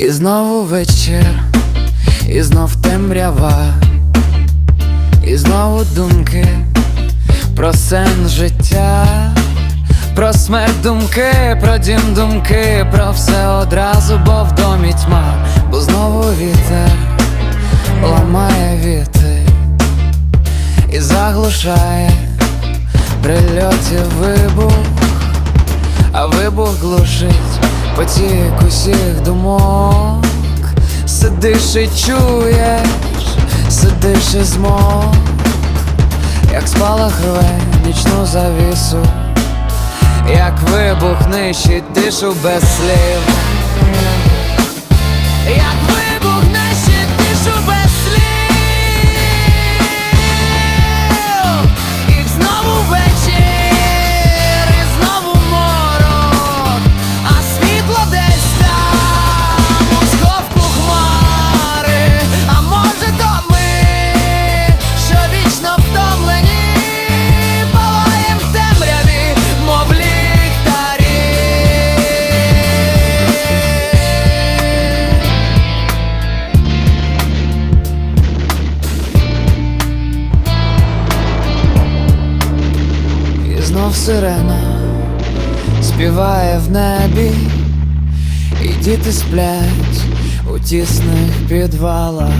І знову вечір, і знов темрява, і знову думки про сенс життя, про смерть думки, про дім думки, про все одразу, бо в домі тьма, бо знову вітер ламає віти і заглушає прильотів вибух, а вибух глушить потік усіх думок. Сидиш і чуєш, сидиш і змок, як спалах рве нічну завісу, як вибух нищить тишу без слів. Знов сирена співає в небі, і діти сплять у тісних підвалах,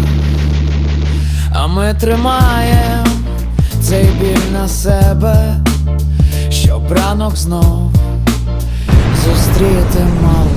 а ми тримаємо цей біль на себе, щоб ранок знов зустріти мало.